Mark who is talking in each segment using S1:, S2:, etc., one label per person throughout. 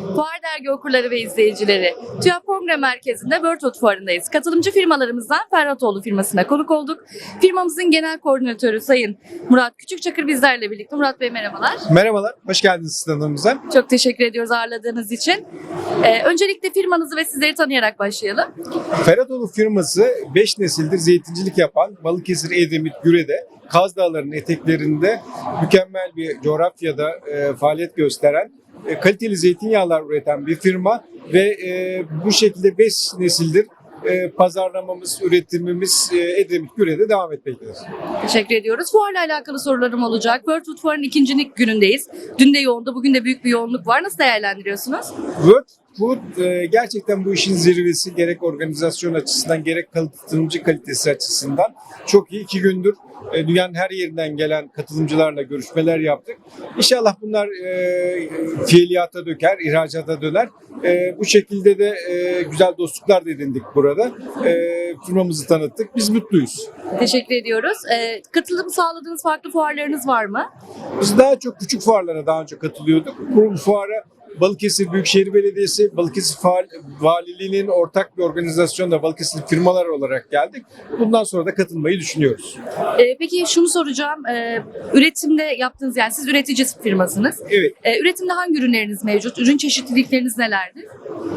S1: Fuar Dergi okurları ve izleyicileri, TÜYAP Kongre Merkezi'nde World Fuarı'ndayız. Katılımcı firmalarımızdan Ferhatoğlu firmasına konuk olduk. Firmamızın genel koordinatörü Sayın Murat Küçükçakır bizlerle birlikte. Murat Bey merhabalar.
S2: Merhabalar, hoş geldiniz standımıza.
S1: Çok teşekkür ediyoruz ağırladığınız için. Ee, öncelikle firmanızı ve sizleri tanıyarak başlayalım.
S2: Feratoğlu firması 5 nesildir zeytincilik yapan Balıkesir, Edremit, Güre'de Kaz Dağları'nın eteklerinde mükemmel bir coğrafyada e, faaliyet gösteren e, kaliteli zeytinyağlar üreten bir firma ve e, bu şekilde 5 nesildir e, pazarlamamız, üretimimiz e, Edremit, Güre'de devam etmektedir.
S1: Teşekkür ediyoruz. Fuarla alakalı sorularım olacak. World Food Fuar'ın ikinci günündeyiz. Dün de yoğundu, bugün de büyük bir yoğunluk var. Nasıl değerlendiriyorsunuz?
S2: World Food e, gerçekten bu işin zirvesi gerek organizasyon açısından gerek katılımcı kalitesi açısından çok iyi. iki gündür e, dünyanın her yerinden gelen katılımcılarla görüşmeler yaptık. İnşallah bunlar e, fiiliyata döker, ihracata döner. E, bu şekilde de e, güzel dostluklar da edindik burada. E, firmamızı tanıttık. Biz mutluyuz.
S1: Teşekkür ediyoruz. Ee, katılım sağladığınız farklı fuarlarınız var mı?
S2: Biz daha çok küçük fuarlara daha önce katılıyorduk. Bu fuara Balıkesir Büyükşehir Belediyesi, Balıkesir Valiliği'nin ortak bir organizasyonda Balıkesir firmalar olarak geldik. Bundan sonra da katılmayı düşünüyoruz.
S1: Ee, peki şunu soracağım. Ee, üretimde yaptığınız yani siz üretici firmasınız.
S2: Evet,
S1: Ee, üretimde hangi ürünleriniz mevcut? Ürün çeşitlilikleriniz nelerdir?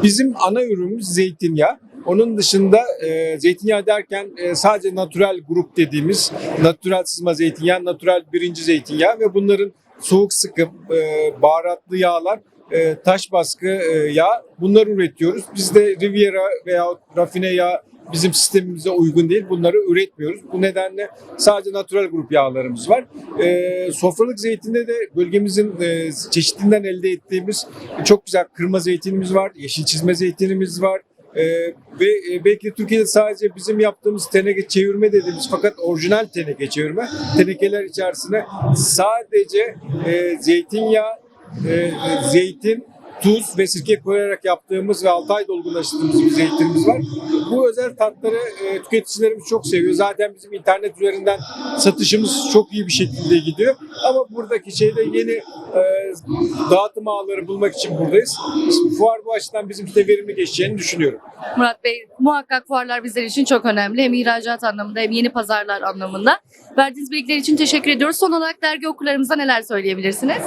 S2: bizim ana ürünümüz zeytinyağı. Onun dışında e, zeytinyağı derken e, sadece natural grup dediğimiz natural sızma zeytinyağı, natural birinci zeytinyağı ve bunların soğuk sıkım, e, baharatlı yağlar, e, taş baskı e, yağ bunları üretiyoruz. Biz de Riviera veya rafine yağ bizim sistemimize uygun değil. Bunları üretmiyoruz. Bu nedenle sadece natural grup yağlarımız var. E, sofralık zeytinde de bölgemizin e, çeşitinden elde ettiğimiz çok güzel kırma zeytinimiz var, yeşil çizme zeytinimiz var. Ee, ve e, belki Türkiye'de sadece bizim yaptığımız teneke çevirme dediğimiz fakat orijinal teneke çevirme tenekeler içerisine sadece e, zeytinyağı, e, zeytin, tuz ve sirke koyarak yaptığımız ve 6 ay dolgulaştığımız bir zeytinimiz var. Bu özel tatları e, tüketicilerimiz çok seviyor. Zaten bizim internet üzerinden satışımız çok iyi bir şekilde gidiyor. Ama buradaki şeyde yeni e, dağıtım ağları bulmak için buradayız. Fuar bu açıdan bizim de verimli geçeceğini düşünüyorum.
S1: Murat Bey, muhakkak fuarlar bizler için çok önemli. Hem ihracat anlamında hem yeni pazarlar anlamında. Verdiğiniz bilgiler için teşekkür ediyoruz. Son olarak dergi okurlarımıza neler söyleyebilirsiniz?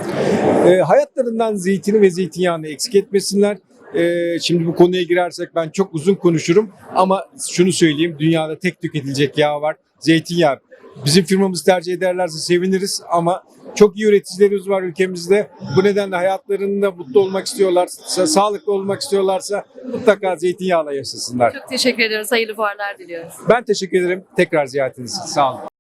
S2: E, hayatlarından zeytini ve zeytinyağını eksik etmesinler. E, şimdi bu konuya girersek ben çok uzun konuşurum ama şunu söyleyeyim dünyada tek tüketilecek yağ var zeytinyağı. Bizim firmamızı tercih ederlerse seviniriz ama çok iyi üreticilerimiz var ülkemizde. Bu nedenle hayatlarında mutlu olmak istiyorlarsa, sağlıklı olmak istiyorlarsa mutlaka zeytinyağla yaşasınlar.
S1: Çok teşekkür ediyoruz. Hayırlı fuarlar diliyoruz.
S2: Ben teşekkür ederim tekrar ziyaretiniz için. Sağ olun.